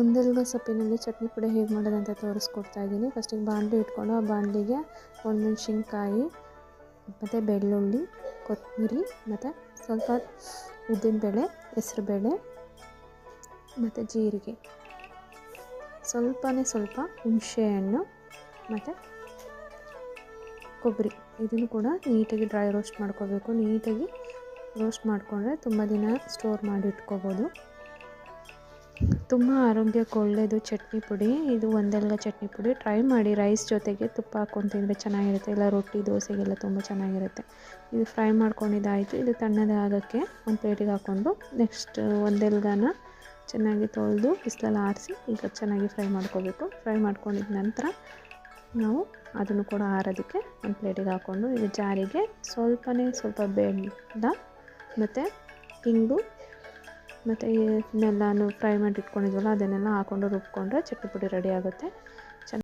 ಒಂದೆಲ್ಗ ಸೊಪ್ಪಿನಲ್ಲಿ ಚಟ್ನಿ ಪುಡಿ ಹೇಗೆ ಮಾಡೋದಂತ ತೋರಿಸ್ಕೊಡ್ತಾ ಇದ್ದೀನಿ. ಫಸ್ಟಿಗೆ ಬಾಂಡ್ಲಿ ಇಟ್ಕೊಂಡು ಆ ಬಾಣಲಿಗೆ ಮೆಣಸಿನ್ಕಾಯಿ, ಮತ್ತು ಬೆಳ್ಳುಳ್ಳಿ, ಕೊತ್ತಂಬರಿ, ಮತ್ತು ಸ್ವಲ್ಪ ಉದ್ದಿನಬೇಳೆ ಹೆಸ್ರುಬೇಳೆ ಮತ್ತು ಜೀರಿಗೆ. ಸ್ವಲ್ಪನೇ ಸ್ವಲ್ಪ ಹುಣಸೆಹಣ್ಣು, ಮತ್ತು ಕೊಬ್ಬರಿ. ಇದನ್ನು ಕೂಡ ನೀಟಾಗಿ ಡ್ರೈ ರೋಸ್ಟ್ ಮಾಡ್ಕೋಬೇಕು. ನೀಟಾಗಿ ರೋಸ್ಟ್ ಮಾಡಿಕೊಂಡ್ರೆ ತುಂಬ ದಿನ ಸ್ಟೋರ್ ಮಾಡಿ ಇಟ್ಕೋಬೋದು. ತುಂಬ ಆರೋಗ್ಯಕ್ಕೆ ಒಳ್ಳೆಯದು ಚಟ್ನಿ ಪುಡಿ. ಇದು ಒಂದೆಲ್ಲ ಚಟ್ನಿ ಪುಡಿ. ಟ್ರೈ ಮಾಡಿ ರೈಸ್ ಜೊತೆಗೆ ತುಪ್ಪ ಹಾಕ್ಕೊಂಡು ತಿಂದರೆ ಚೆನ್ನಾಗಿರುತ್ತೆ. ಇಲ್ಲ ರೊಟ್ಟಿ, ದೋಸೆಗೆಲ್ಲ ತುಂಬ ಚೆನ್ನಾಗಿರುತ್ತೆ. ಇದು ಫ್ರೈ ಮಾಡ್ಕೊಂಡಿದ್ದಾಯಿತು. ಇದು ತಣ್ಣಗೆ ಆಗೋಕ್ಕೆ ಒಂದು ಪ್ಲೇಟಿಗೆ ಹಾಕ್ಕೊಂಡು ನೆಕ್ಸ್ಟ್ ಒಂದೆಲ್ಗನ ಚೆನ್ನಾಗಿ ತೊಳೆದು ಬಿಸಿಲಲ್ಲಿ ಆರಿಸಿ ಈಗ ಚೆನ್ನಾಗಿ ಫ್ರೈ ಮಾಡ್ಕೋಬೇಕು. ಫ್ರೈ ಮಾಡ್ಕೊಂಡಿದ ನಂತರ ನಾವು ಅದನ್ನು ಕೂಡ ಆರೋದಕ್ಕೆ ಒಂದು ಪ್ಲೇಟಿಗೆ ಹಾಕ್ಕೊಂಡು ಇದು ಜಾರಿಗೆ ಸ್ವಲ್ಪನೇ ಸ್ವಲ್ಪ ಬೆಲ್ಲ ಮತ್ತು ಹಿಂಗು ಮತ್ತು ಇದನ್ನೆಲ್ಲನೂ ಫ್ರೈ ಮಾಡಿ ಇಟ್ಕೊಂಡಿದ್ವಲ್ಲ ಅದನ್ನೆಲ್ಲ ಹಾಕ್ಕೊಂಡು ರುಬ್ಕೊಂಡ್ರೆ ಚಟ್ನಿ ಪುಡಿ ರೆಡಿ ಆಗುತ್ತೆ.